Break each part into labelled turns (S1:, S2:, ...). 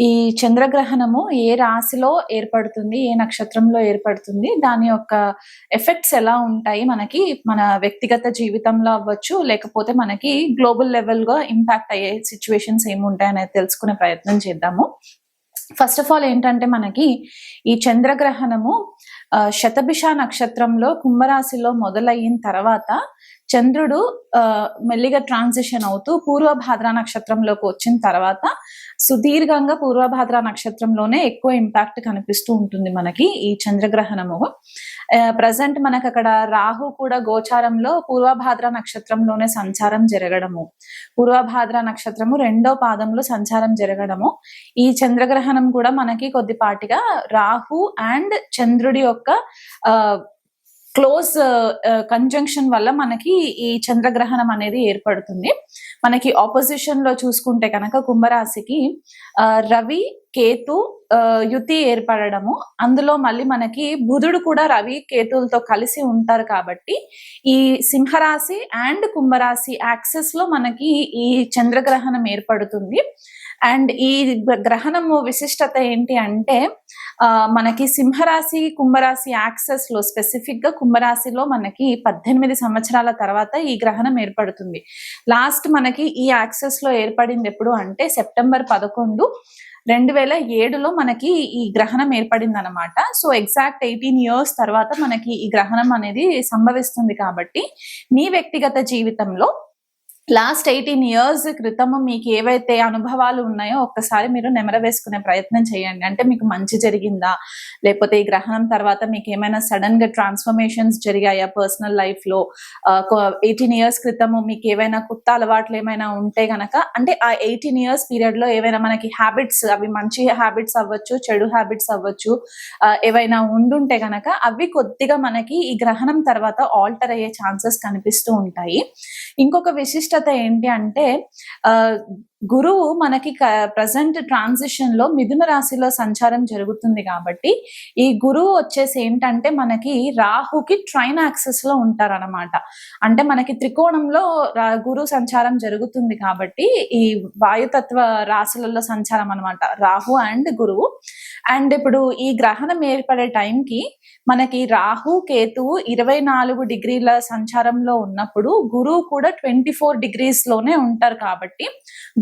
S1: ఈ చంద్రగ్రహణము ఏ రాశిలో ఏర్పడుతుంది ఏ నక్షత్రంలో ఏర్పడుతుంది దాని యొక్క ఎఫెక్ట్స్ ఎలా ఉంటాయి మనకి మన వ్యక్తిగత జీవితంలో అవ్వచ్చు లేకపోతే మనకి గ్లోబల్ లెవెల్గా ఇంపాక్ట్ అయ్యే సిచ్యువేషన్స్ ఏముంటాయి అనేది తెలుసుకునే ప్రయత్నం చేద్దాము. ఫస్ట్ ఆఫ్ ఆల్ ఏంటంటే మనకి ఈ చంద్రగ్రహణము ఆ, శతభిష నక్షత్రంలో కుంభరాశిలో మొదలయిన తర్వాత చంద్రుడు ఆ, మెల్లిగా ట్రాన్సిషన్ అవుతూ పూర్వభాద్ర నక్షత్రంలోకి వచ్చిన తర్వాత సుదీర్ఘంగా పూర్వభాద్ర నక్షత్రంలోనే ఎక్కువ ఇంపాక్ట్ కనిపిస్తూ ఉంటుంది మనకి ఈ చంద్రగ్రహణము. ప్రజెంట్ మనకు అక్కడ రాహు కూడా గోచారంలో పూర్వభాద్ర నక్షత్రంలోనే సంచారం జరగడము. పూర్వభాద్ర నక్షత్రము రెండో పాదంలో సంచారం జరగడము. ఈ చంద్రగ్రహణం కూడా మనకి కొద్దిపాటిగా రాహు అండ్ చంద్రుడి యొక్క ఆ క్లోజ్ కంజంక్షన్ వల్ల మనకి ఈ చంద్రగ్రహణం అనేది ఏర్పడుతుంది. మనకి ఆపోజిషన్లో చూసుకుంటే కనుక కుంభరాశికి రవి కేతు యుతి ఏర్పడడము. అందులో మళ్ళీ మనకి బుధుడు కూడా రవి కేతులతో కలిసి ఉంటారు కాబట్టి ఈ సింహరాశి అండ్ కుంభరాశి యాక్సెస్లో మనకి ఈ చంద్రగ్రహణం ఏర్పడుతుంది. అండ్ ఈ గ్రహణము విశిష్టత ఏంటి అంటే ఆ, మనకి సింహరాశి కుంభరాశి యాక్సెస్లో స్పెసిఫిక్గా కుంభరాశిలో మనకి పద్దెనిమిది సంవత్సరాల తర్వాత ఈ గ్రహణం ఏర్పడుతుంది. లాస్ట్ మనకి ఈ యాక్సెస్లో ఏర్పడింది ఎప్పుడు అంటే సెప్టెంబర్ పదకొండు రెండు వేల ఏడులో మనకి ఈ గ్రహణం ఏర్పడింది అనమాట సో ఎగ్జాక్ట్ ఎయిటీన్ ఇయర్స్ తర్వాత మనకి ఈ గ్రహణం అనేది సంభవిస్తుంది కాబట్టి మీ వ్యక్తిగత జీవితంలో లాస్ట్ ఎయిటీన్ ఇయర్స్ క్రితము మీకు ఏవైతే అనుభవాలు ఉన్నాయో ఒక్కసారి మీరు నెమర వేసుకునే ప్రయత్నం చేయండి. అంటే మీకు మంచి జరిగిందా? లేకపోతే ఈ గ్రహణం తర్వాత మీకు ఏమైనా సడన్గా ట్రాన్స్ఫర్మేషన్స్ జరిగాయా పర్సనల్ లైఫ్లో? ఎయిటీన్ ఇయర్స్ క్రితము మీకు ఏవైనా కొత్త అలవాట్లు ఏమైనా ఉంటే గనక అంటే ఆ ఎయిటీన్ ఇయర్స్ పీరియడ్లో ఏవైనా మనకి హ్యాబిట్స్ అవి మంచి హ్యాబిట్స్ అవ్వచ్చు చెడు హ్యాబిట్స్ అవ్వచ్చు ఏవైనా ఉండుంటే గనక అవి కొద్దిగా మనకి ఈ గ్రహణం తర్వాత ఆల్టర్ అయ్యే ఛాన్సెస్ కనిపిస్తూ ఉంటాయి. ఇంకొక విశిష్ట విశిష్టత ఏంటి అంటే గురువు మనకి ప్రజెంట్ ట్రాన్సిషన్లో మిథున రాశిలో సంచారం జరుగుతుంది కాబట్టి ఈ గురువు వచ్చేసి ఏంటంటే మనకి రాహుకి ట్రైన్ యాక్సెస్లో ఉంటారనమాట అంటే మనకి త్రికోణంలో గురు సంచారం జరుగుతుంది కాబట్టి ఈ వాయుతత్వ రాశులలో సంచారం అన్నమాట. రాహు అండ్ గురువు. అండ్ ఇప్పుడు ఈ గ్రహణం ఏర్పడే టైంకి మనకి రాహు కేతువు ఇరవై నాలుగు డిగ్రీల సంచారంలో ఉన్నప్పుడు గురువు కూడా ట్వంటీ ఫోర్ డిగ్రీస్లోనే ఉంటారు కాబట్టి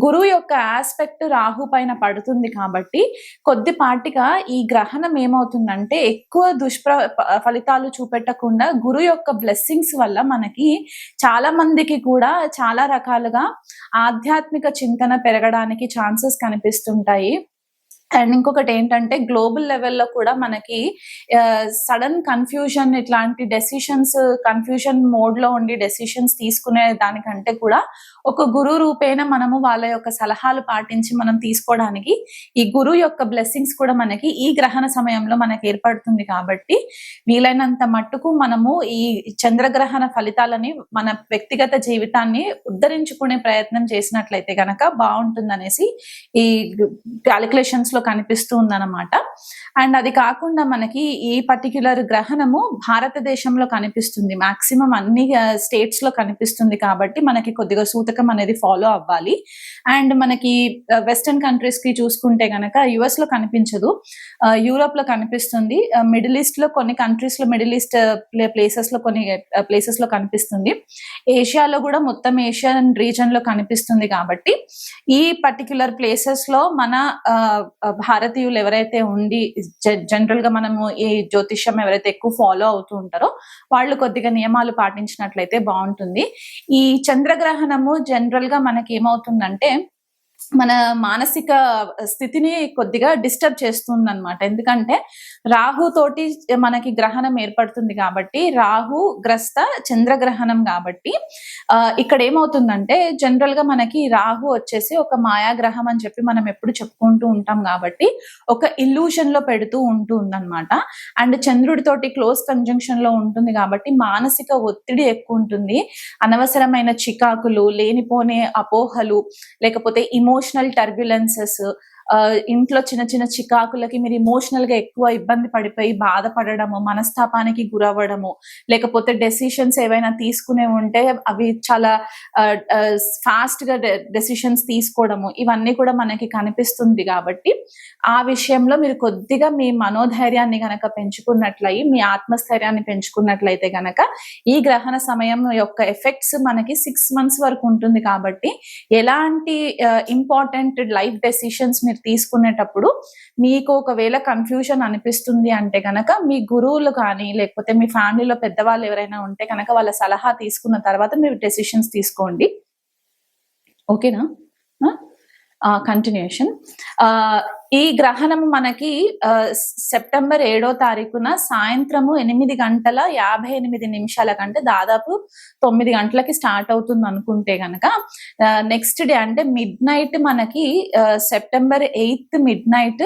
S1: గురువు యొక్క ఆస్పెక్ట్ రాహు పైన పడుతుంది కాబట్టి కొద్దిపాటిగా ఈ గ్రహణం ఏమవుతుందంటే ఎక్కువ దుష్ప్ర ఫలితాలు చూపెట్టకుండా గురువు యొక్క బ్లెస్సింగ్స్ వల్ల మనకి చాలా మందికి కూడా చాలా రకాలుగా ఆధ్యాత్మిక చింతన పెరగడానికి ఛాన్సెస్ కనిపిస్తుంటాయి. అండ్ ఇంకొకటి ఏంటంటే గ్లోబల్ లెవెల్లో కూడా మనకి సడన్ కన్ఫ్యూజన్ ఇట్లాంటి డెసిషన్స్ కన్ఫ్యూజన్ మోడ్లో ఉండి డెసిషన్స్ తీసుకునే దానికంటే కూడా ఒక గురు రూపేణ మనము వాళ్ళ యొక్క సలహాలు పాటించి మనం తీసుకోవడానికి ఈ గురు యొక్క బ్లెస్సింగ్స్ కూడా మనకి ఈ గ్రహణ సమయంలో మనకి ఏర్పడుతుంది కాబట్టి వీలైనంత మట్టుకు మనము ఈ చంద్రగ్రహణ ఫలితాలని మన వ్యక్తిగత జీవితాన్ని ఉద్ధరించుకునే ప్రయత్నం చేసినట్లయితే గనక బాగుంటుందనేసి ఈ క్యాలిక్యులేషన్స్లో కనిపిస్తూ ఉందన్నమాట అండ్ అది కాకుండా మనకి ఈ పర్టిక్యులర్ గ్రహణము భారతదేశంలో కనిపిస్తుంది. మాక్సిమం అన్ని స్టేట్స్లో కనిపిస్తుంది కాబట్టి మనకి కొద్దిగా సూతకం అనేది ఫాలో అవ్వాలి. అండ్ మనకి వెస్టర్న్ కంట్రీస్కి చూసుకుంటే గనక యుఎస్లో కనిపించదు. యూరోప్లో కనిపిస్తుంది. మిడిల్ ఈస్ట్లో కొన్ని కంట్రీస్లో మిడిల్ ఈస్ట్ ప్లేసెస్లో కొన్ని ప్లేసెస్లో కనిపిస్తుంది. ఏషియాలో కూడా మొత్తం ఏషియన్ రీజన్లో కనిపిస్తుంది కాబట్టి ఈ పర్టిక్యులర్ ప్లేసెస్లో మన ఆ, భారతీయులు ఎవరైతే ఉండి జనరల్గా మనము ఈ జ్యోతిష్యం ఎవరైతే ఎక్కువ ఫాలో అవుతూ ఉంటారో వాళ్ళు కొద్దిగా నియమాలు పాటించినట్లయితే బాగుంటుంది. ఈ చంద్రగ్రహణము జనరల్గా మనకి ఏమవుతుందంటే మన మానసిక స్థితిని కొద్దిగా డిస్టర్బ్ చేస్తుంది అనమాట ఎందుకంటే రాహు తోటి మనకి గ్రహణం ఏర్పడుతుంది కాబట్టి రాహు గ్రస్త చంద్రగ్రహణం కాబట్టి ఆ, ఇక్కడ ఏమవుతుందంటే జనరల్గా మనకి రాహు వచ్చేసి ఒక మాయాగ్రహం అని చెప్పి మనం ఎప్పుడు చెప్పుకుంటూ ఉంటాం కాబట్టి ఒక ఇల్యూషన్లో పెడుతూ ఉంటుంది అనమాట అండ్ చంద్రుడితోటి క్లోజ్ కంజంక్షన్లో ఉంటుంది కాబట్టి మానసిక ఒత్తిడి ఎక్కువ ఉంటుంది. అనవసరమైన చికాకులు లేనిపోని అపోహలు లేకపోతే ఇమోషనల్ టర్బ్యులెన్సెస్ ఇంట్లో చిన్న చిన్న చికాకులకి మీరు ఇమోషనల్గా ఎక్కువ ఇబ్బంది పడిపోయి బాధపడడము మనస్తాపానికి గురవ్వడము లేకపోతే డెసిషన్స్ ఏవైనా తీసుకునే ఉంటే అవి చాలా ఫాస్ట్గా డెసిషన్స్ తీసుకోవడము ఇవన్నీ కూడా మనకి కనిపిస్తుంది కాబట్టి ఆ విషయంలో మీరు కొద్దిగా మీ మనోధైర్యాన్ని గనక పెంచుకున్నట్లయి మీ ఆత్మస్థైర్యాన్ని పెంచుకున్నట్లయితే గనక ఈ గ్రహణ సమయం యొక్క ఎఫెక్ట్స్ మనకి సిక్స్ మంత్స్ వరకు ఉంటుంది కాబట్టి ఎలాంటి ఇంపార్టెంట్ లైఫ్ డెసిషన్స్ మీరు తీసుకునేటప్పుడు మీకు ఒకవేళ కన్ఫ్యూజన్ అనిపిస్తుంది అంటే గనక మీ గురువులు కానీ లేకపోతే మీ ఫ్యామిలీలో పెద్దవాళ్ళు ఎవరైనా ఉంటే కనుక వాళ్ళ సలహా తీసుకున్న తర్వాత మీరు డెసిషన్స్ తీసుకోండి. ఓకేనా కంటిన్యూషన్ ఈ గ్రహణం మనకి ఆ, సెప్టెంబర్ ఏడో తారీఖున సాయంత్రము ఎనిమిది గంటల యాభై ఎనిమిది నిమిషాల కంటే దాదాపు తొమ్మిది గంటలకి స్టార్ట్ అవుతుంది అనుకుంటే గనక నెక్స్ట్ డే అంటే మిడ్ నైట్ మనకి September eighth mid night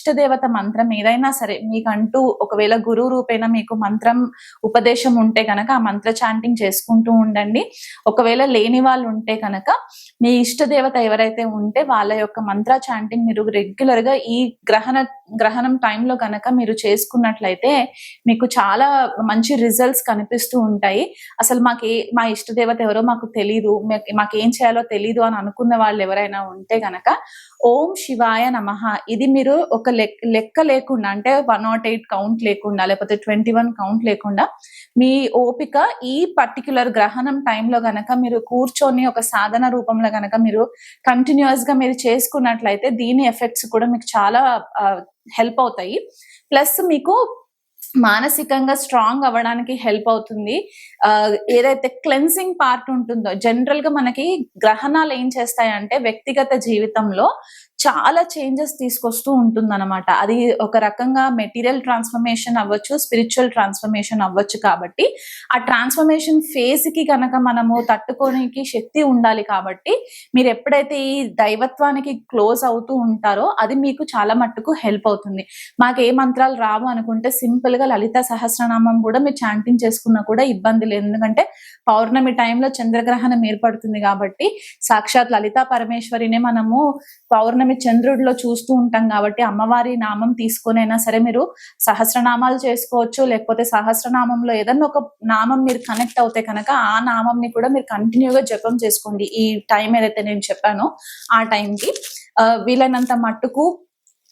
S1: ఇష్టదేవత మంత్రం ఏదైనా సరే మీకంటూ ఒకవేళ గురువు రూపేణ మీకు మంత్రం ఉపదేశం ఉంటే కనుక ఆ మంత్ర చాంటింగ్ చేసుకుంటూ ఉండండి. ఒకవేళ లేని వాళ్ళు ఉంటే కనుక మీ ఇష్టదేవత ఎవరైతే ఉంటే వాళ్ళ యొక్క మంత్ర చాంటింగ్ మీరు రెగ్యులర్గా ఈ గ్రహణ గ్రహణం టైంలో కనుక మీరు చేసుకున్నట్లయితే మీకు చాలా మంచి రిజల్ట్స్ కనిపిస్తూ ఉంటాయి. అసలు మాకు ఏ మా ఇష్టదేవత ఎవరో మాకు తెలీదు. మాకు- మాకేం చేయాలో తెలీదు అని అనుకున్న వాళ్ళు ఎవరైనా ఉంటే గనక ఓం శివాయ నమః. ఇది మీరు ఒక లెక్- లెక్క లేకుండా అంటే వన్ నాట్ ఎయిట్ కౌంట్ లేకుండా లేకపోతే ట్వంటీ వన్ కౌంట్ లేకుండా మీ ఓపిక ఈ పర్టిక్యులర్ గ్రహణం టైంలో గనక మీరు కూర్చొని ఒక సాధన రూపంలో గనక మీరు కంటిన్యూస్గా మీరు చేసుకున్నట్లయితే దీని ఎఫెక్ట్స్ కూడా మీకు చాలా హెల్ప్ అవుతాయి. ప్లస్ మీకు మానసికంగా స్ట్రాంగ్ అవ్వడానికి హెల్ప్ అవుతుంది. ఆ, ఏదైతే క్లెన్సింగ్ పార్ట్ ఉంటుందో జనరల్గా మనకి గ్రహణాలు ఏం చేస్తాయంటే వ్యక్తిగత జీవితంలో చాలా చేంజెస్ తీసుకొస్తూ ఉంటుంది అనమాట అది ఒక రకంగా మెటీరియల్ ట్రాన్స్ఫర్మేషన్ అవ్వచ్చు స్పిరిచువల్ ట్రాన్స్ఫర్మేషన్ అవ్వచ్చు కాబట్టి ఆ ట్రాన్స్ఫర్మేషన్ ఫేజ్కి కనుక మనము తట్టుకోనికి శక్తి ఉండాలి కాబట్టి మీరు ఎప్పుడైతే ఈ దైవత్వానికి క్లోజ్ అవుతూ ఉంటారో అది మీకు చాలా మట్టుకు హెల్ప్ అవుతుంది. మాకు ఏ మంత్రాలు రావు అనుకుంటే సింపుల్గా లలిత సహస్రనామం కూడా మీరు చాంటింగ్ చేసుకున్నా కూడా ఇబ్బంది లేదు. ఎందుకంటే పౌర్ణమి టైంలో చంద్రగ్రహణం ఏర్పడుతుంది కాబట్టి సాక్షాత్ లలితా పరమేశ్వరినే మనము పౌర్ణమి చంద్రుడిలో చూస్తూ ఉంటాం కాబట్టి అమ్మవారి నామం తీసుకునైనా సరే మీరు సహస్రనామాలు చేసుకోవచ్చు లేకపోతే సహస్రనామంలో ఏదన్నా ఒక నామం మీరు కనెక్ట్ అవుతే కనుక ఆ నామంని కూడా మీరు కంటిన్యూగా జపం చేసుకోండి. ఈ టైం ఏదైతే నేను చెప్పానో ఆ టైంకి వీలైనంత మట్టుకు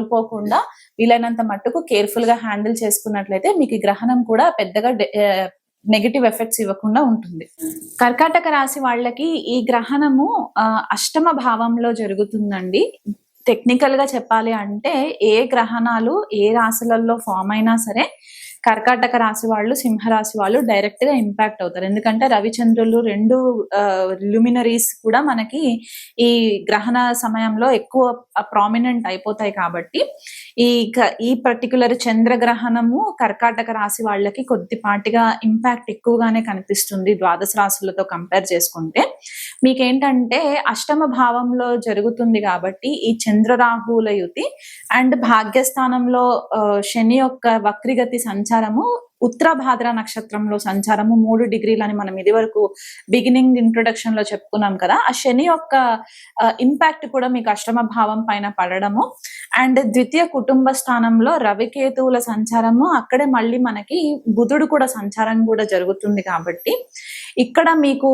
S1: కోల్పోకుండా వీలైనంత మట్టుకు కేర్ఫుల్గా హ్యాండిల్ చేసుకున్నట్లయితే మీకు గ్రహణం కూడా పెద్దగా నెగటివ్ ఎఫెక్ట్స్ ఇవ్వకుండా ఉంటుంది. కర్కాటక రాశి వాళ్ళకి ఈ గ్రహణము అష్టమ భావంలో జరుగుతుందండి. టెక్నికల్గా చెప్పాలి అంటే ఏ గ్రహణాలు ఏ రాశులలో ఫామ్ అయినా సరే కర్కాటక రాశి వాళ్ళు సింహరాశి వాళ్ళు డైరెక్ట్గా ఇంపాక్ట్ అవుతారు. ఎందుకంటే రవిచంద్రులు రెండు ల్యూమినరీస్ కూడా మనకి ఈ గ్రహణ సమయంలో ఎక్కువ ప్రామినెంట్ అయిపోతాయి కాబట్టి ఈ ఈ పర్టికులర్ చంద్రగ్రహణము కర్కాటక రాశి వాళ్ళకి కొద్దిపాటిగా ఇంపాక్ట్ ఎక్కువగానే కనిపిస్తుంది ద్వాదశ రాశులతో కంపేర్ చేసుకుంటే. మీకేంటంటే అష్టమ భావంలో జరుగుతుంది కాబట్టి ఈ చంద్రరాహుల యుతి అండ్ భాగ్యస్థానంలో శని యొక్క వక్రిగతి సంచారము ఉత్తర భాద్ర నక్షత్రంలో సంచారము మూడు డిగ్రీలని మనం ఇది వరకు బిగినింగ్ ఇంట్రొడక్షన్లో చెప్పుకున్నాం కదా ఆ శని యొక్క ఇంపాక్ట్ కూడా మీకు అష్టమ భావం పైన పడడము. అండ్ ద్వితీయ కుటుంబ స్థానంలో రవికేతువుల సంచారము అక్కడే మళ్ళీ మనకి బుధుడు కూడా సంచారం కూడా జరుగుతుంది కాబట్టి. ఇక్కడ మీకు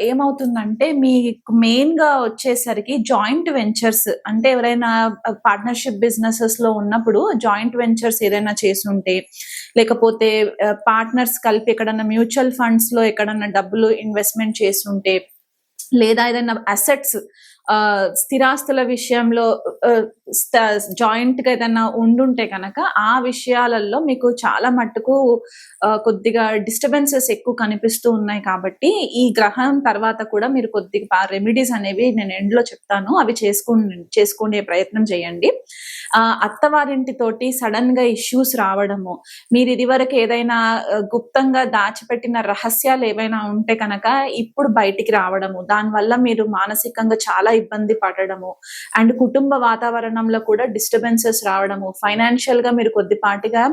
S1: ఏమవుతుందంటే మీకు మెయిన్గా వచ్చేసరికి జాయింట్ వెంచర్స్ అంటే ఎవరైనా పార్ట్నర్షిప్ బిజినెసెస్లో ఉన్నప్పుడు జాయింట్ వెంచర్స్ ఏదైనా చేస్తుంటే లేకపోతే పార్ట్నర్స్ కలిపి ఎక్కడన్నా మ్యూచువల్ ఫండ్స్లో ఎక్కడన్నా డబ్బులు ఇన్వెస్ట్మెంట్ చేస్తుంటే లేదా ఏదైనా అసెట్స్ స్థిరాస్తుల విషయంలో జాయింట్గా ఏదైనా ఉండుంటే కనుక ఆ విషయాలలో మీకు చాలా మట్టుకు కొద్దిగా డిస్టర్బెన్సెస్ ఎక్కువ కనిపిస్తూ ఉన్నాయి కాబట్టి ఈ గ్రహం తర్వాత కూడా మీరు కొద్దిగా రెమెడీస్ అనేవి నేను ఎండ్లో చెప్తాను. అవి చేసుకు చేసుకునే ప్రయత్నం చేయండి. ఆ, అత్తవారింటి తోటి సడన్గా ఇష్యూస్ రావడము మీరు ఇదివరకు ఏదైనా గుప్తంగా దాచిపెట్టిన రహస్యాలు ఏవైనా ఉంటే కనుక ఇప్పుడు బయటికి రావడము దానివల్ల మీరు మానసికంగా చాలా ఇబ్బంది పడడము. అండ్ కుటుంబ వాతావరణంలో కూడా డిస్టర్బెన్సెస్ రావడము. ఫైనాన్షియల్గా మీరు కొద్దిపాటిగా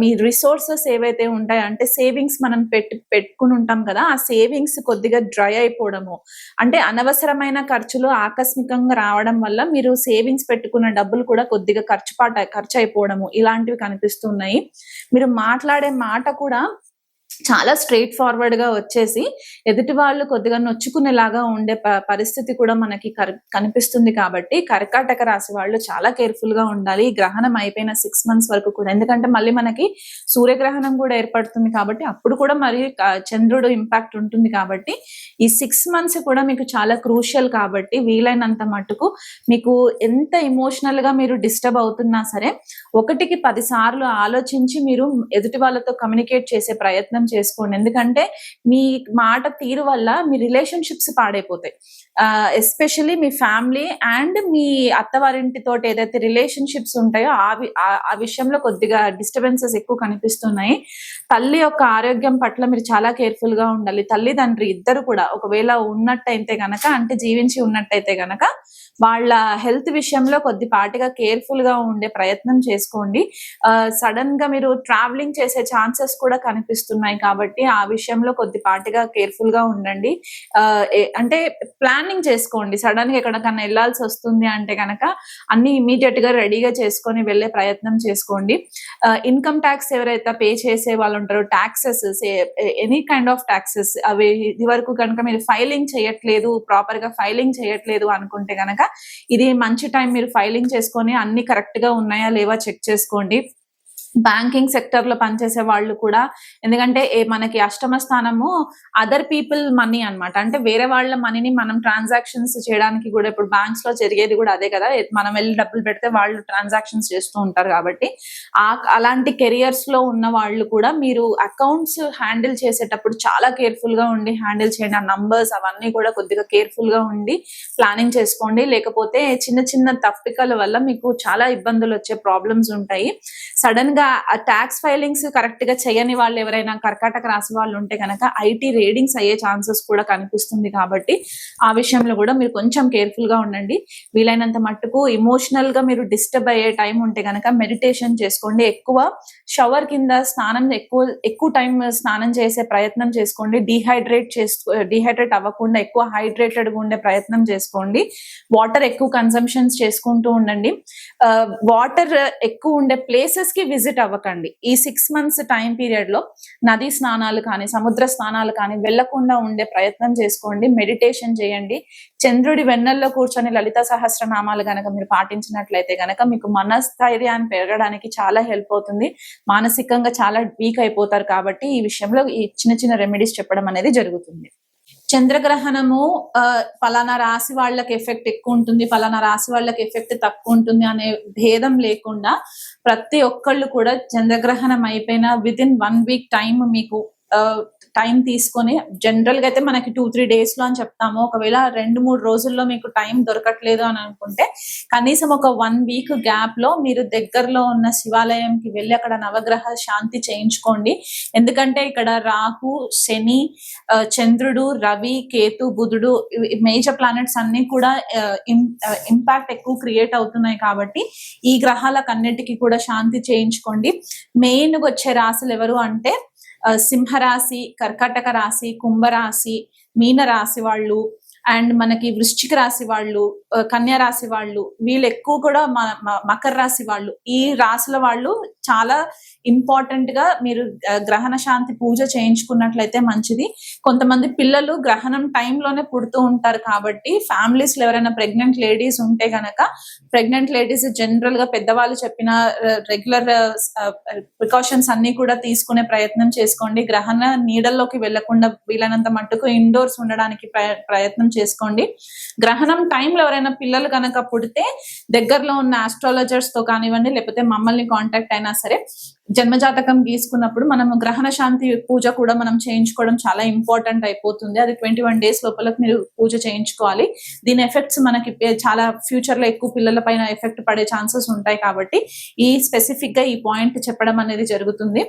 S1: మీ రిసోర్సెస్ ఏవైతే ఉంటాయో అంటే సేవింగ్స్ మనం పెట్టి పెట్టుకుని ఉంటాం కదా ఆ సేవింగ్స్ కొద్దిగా డ్రై అయిపోవడము. అంటే అనవసరమైన ఖర్చులు ఆకస్మికంగా రావడం వల్ల మీరు సేవింగ్స్ పెట్టుకున్న డబ్బులు కూడా కొద్దిగా ఖర్చు పాట ఖర్చు అయిపోవడము. ఇలాంటివి కనిపిస్తున్నాయి. మీరు మాట్లాడే మాట కూడా చాలా స్ట్రైట్ ఫార్వర్డ్గా వచ్చేసి ఎదుటి వాళ్ళు కొద్దిగా నొచ్చుకునేలాగా ఉండే ప- పరిస్థితి కూడా మనకి కర్- కనిపిస్తుంది కాబట్టి కర్కాటక రాశి వాళ్ళు చాలా కేర్ఫుల్గా ఉండాలి. ఈ గ్రహణం అయిపోయిన సిక్స్ మంత్స్ వరకు కూడా. ఎందుకంటే మళ్ళీ మనకి సూర్యగ్రహణం కూడా ఏర్పడుతుంది కాబట్టి అప్పుడు కూడా మరి చంద్రుడు ఇంపాక్ట్ ఉంటుంది కాబట్టి ఈ సిక్స్ మంత్స్ కూడా మీకు చాలా క్రూషియల్ కాబట్టి వీలైనంత మటుకు మీకు ఎంత ఎమోషనల్గా మీరు డిస్టర్బ్ అవుతున్నా సరే ఒకటికి పది సార్లు ఆలోచించి మీరు ఎదుటి వాళ్ళతో కమ్యూనికేట్ చేసే ప్రయత్నం చేసుకోండి. ఎందుకంటే మీ మాట తీరు వల్ల మీ రిలేషన్షిప్స్ పాడైపోతాయి. ఎస్పెషల్లీ మీ ఫ్యామిలీ అండ్ మీ అత్తవారింటితో ఏదైతే రిలేషన్షిప్స్ ఉంటాయో ఆ ఆ- ఆ విషయంలో కొద్దిగా డిస్టర్బెన్సెస్ ఎక్కువ కనిపిస్తున్నాయి. తల్లి యొక్క ఆరోగ్యం పట్ల మీరు చాలా కేర్ఫుల్గా ఉండాలి. తల్లిదండ్రి ఇద్దరు కూడా ఒకవేళ ఉన్నట్టయితే గనక అంటే జీవించి ఉన్నట్టయితే గనక వాళ్ళ హెల్త్ విషయంలో కొద్దిపాటిగా కేర్ఫుల్గా ఉండే ప్రయత్నం చేసుకోండి. సడన్గా మీరు ట్రావెలింగ్ చేసే ఛాన్సెస్ కూడా కనిపిస్తున్నాయి. కాబట్టి ఆ విషయంలో కొద్దిపాటిగా కేర్ఫుల్గా ఉండండి అంటే ప్లానింగ్ చేసుకోండి. సడన్గా ఎక్కడికన్నా వెళ్ళాల్సి వస్తుంది అంటే కనుక అన్ని ఇమీడియట్గా రెడీగా చేసుకొని వెళ్ళే ప్రయత్నం చేసుకోండి. ఇన్కమ్ ట్యాక్స్ ఎవరైతే పే చేసే వాళ్ళు ఉంటారో taxes any kind of taxes అవి ఇది వరకు కనుక మీరు ఫైలింగ్ చేయట్లేదు ప్రాపర్గా ఫైలింగ్ చేయట్లేదు అనుకుంటే కనుక ఇది మంచి టైం మీరు ఫైలింగ్ చేసుకొని అన్ని కరెక్ట్గా ఉన్నాయా లేవా చెక్ చేసుకోండి. బ్యాంకింగ్ సెక్టర్లో పనిచేసే వాళ్ళు కూడా ఎందుకంటే మనకి అష్టమ స్థానము అదర్ పీపుల్ మనీ అన్నమాట. అంటే వేరే వాళ్ళ మనీని మనం ట్రాన్సాక్షన్స్ చేయడానికి కూడా ఇప్పుడు బ్యాంక్స్లో జరిగేది కూడా అదే కదా. మనం వెళ్ళి డబ్బులు పెడితే వాళ్ళు ట్రాన్సాక్షన్స్ చేస్తూ ఉంటారు కాబట్టి ఆ అలాంటి కెరియర్స్లో ఉన్న వాళ్ళు కూడా మీరు అకౌంట్స్ హ్యాండిల్ చేసేటప్పుడు చాలా కేర్ఫుల్గా ఉండి హ్యాండిల్ చేయండి. ఆ నంబర్స్ అవన్నీ కూడా కొద్దిగా కేర్ఫుల్గా ఉండి ప్లానింగ్ చేసుకోండి. లేకపోతే చిన్న చిన్న తప్పికల వల్ల మీకు చాలా ఇబ్బందులు వచ్చే ప్రాబ్లమ్స్ ఉంటాయి. సడన్గా ఇంకా ట్యాక్స్ ఫైలింగ్స్ కరెక్ట్గా చేయని వాళ్ళు ఎవరైనా కర్కాటక రాసి వాళ్ళు ఉంటే కనుక ఐటీ రేడింగ్స్ అయ్యే ఛాన్సెస్ కూడా కనిపిస్తుంది కాబట్టి ఆ విషయంలో కూడా మీరు కొంచెం కేర్ఫుల్గా ఉండండి. వీలైనంత మట్టుకు ఎమోషనల్గా మీరు డిస్టర్బ్ అయ్యే టైం ఉంటే కనుక మెడిటేషన్ చేసుకోండి. ఎక్కువ షవర్ కింద స్నానం ఎక్కువ ఎక్కువ టైం స్నానం చేసే ప్రయత్నం చేసుకోండి. డిహైడ్రేట్ చేసుకో డిహైడ్రేట్ అవ్వకుండా ఎక్కువ హైడ్రేటెడ్గా ఉండే ప్రయత్నం చేసుకోండి. వాటర్ ఎక్కువ కన్సంప్షన్స్ చేసుకుంటూ ఉండండి. వాటర్ ఎక్కువ ఉండే ప్లేసెస్కి విజిట్ అవ్వకండి. ఈ సిక్స్ మంత్స్ టైం పీరియడ్లో నదీ స్నానాలు కానీ సముద్ర స్నానాలు కానీ వెళ్ళకుండా ఉండే ప్రయత్నం చేసుకోండి. మెడిటేషన్ చేయండి. చంద్రుడి వెన్నెల్లో కూర్చొని లలిత సహస్రనామాలు గనక మీరు పాటించినట్లయితే గనక మీకు మనస్థైర్యాన్ని పెరగడానికి చాలా హెల్ప్ అవుతుంది. మానసికంగా చాలా వీక్ అయిపోతారు కాబట్టి ఈ విషయంలో ఈ చిన్న చిన్న రెమెడీస్ చెప్పడం అనేది జరుగుతుంది. చంద్రగ్రహణము ఆ, రాశి వాళ్ళకి ఎఫెక్ట్ ఎక్కువ ఉంటుంది పలానా రాశి వాళ్ళకి ఎఫెక్ట్ తక్కువ ఉంటుంది అనే భేదం లేకుండా ప్రతి ఒక్కళ్ళు కూడా చంద్రగ్రహణం అయిపోయిన with in one week time మీకు టైం తీసుకొని జనరల్గా అయితే మనకి టూ త్రీ డేస్లో అని చెప్తాము. ఒకవేళ రెండు మూడు రోజుల్లో మీకు టైం దొరకట్లేదు అని అనుకుంటే కనీసం ఒక వన్ వీక్ గ్యాప్లో మీరు దగ్గరలో ఉన్న శివాలయంకి వెళ్ళి అక్కడ నవగ్రహ శాంతి చేయించుకోండి. ఎందుకంటే ఇక్కడ రాహు శని చంద్రుడు రవి కేతు బుధుడు మేజర్ ప్లానెట్స్ అన్ని కూడా ఇంపాక్ట్ ఎక్కువ క్రియేట్ అవుతున్నాయి కాబట్టి ఈ గ్రహాలకు అన్నిటికీ కూడా శాంతి చేయించుకోండి. మెయిన్ వచ్చే రాశులు ఎవరు అంటే సింహరాశి కర్కాటక రాశి కుంభరాశి మీనరాశి వాళ్ళు అండ్ మనకి వృశ్చిక రాశి వాళ్ళు కన్యా రాశి వాళ్ళు వీళ్ళు ఎక్కువ కూడా మకర రాశి వాళ్ళు ఈ రాశుల వాళ్ళు చాలా ఇంపార్టెంట్గా మీరు గ్రహణ శాంతి పూజ చేయించుకున్నట్లయితే మంచిది. కొంతమంది పిల్లలు గ్రహణం టైంలోనే పుడుతూ ఉంటారు కాబట్టి ఫ్యామిలీస్లో ఎవరైనా ప్రెగ్నెంట్ లేడీస్ ఉంటే గనక ప్రెగ్నెంట్ లేడీస్ జనరల్గా పెద్దవాళ్ళు చెప్పిన రెగ్యులర్ ప్రికాషన్స్ అన్ని కూడా తీసుకునే ప్రయత్నం చేసుకోండి. గ్రహణ నీడల్లోకి వెళ్ళకుండా వీలైనంత మట్టుకు ఇండోర్స్ ఉండడానికి ప్రయత్నం చేసుకోండి. గ్రహణం టైంలో ఎవరైనా పిల్లలు కనుక పుడితే దగ్గరలో ఉన్న ఆస్ట్రాలజర్స్తో కానివ్వండి లేకపోతే మమ్మల్ని కాంటాక్ట్ అయినా సరే జన్మజాతకం గీసుకున్నప్పుడు మనం గ్రహణ శాంతి పూజ కూడా మనం చేయించుకోవడం చాలా ఇంపార్టెంట్ అయిపోతుంది. అది ట్వంటీ వన్ డేస్ లోపల మీరు పూజ చేయించుకోవాలి. దీని ఎఫెక్ట్స్ మనకి చాలా ఫ్యూచర్లో ఎక్కువ పిల్లల పైన ఎఫెక్ట్ పడే ఛాన్సెస్ ఉంటాయి కాబట్టి ఈ స్పెసిఫిక్గా ఈ పాయింట్ చెప్పడం అనేది జరుగుతుంది.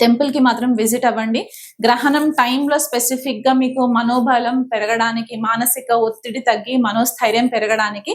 S1: టెంపుల్కి మాత్రం విజిట్ అవ్వండి. గ్రహణం టైంలో స్పెసిఫిక్గా మీకు మనోబలం పెరగడానికి మానసిక ఒత్తిడి తగ్గి మనోస్థైర్యం పెరగడానికి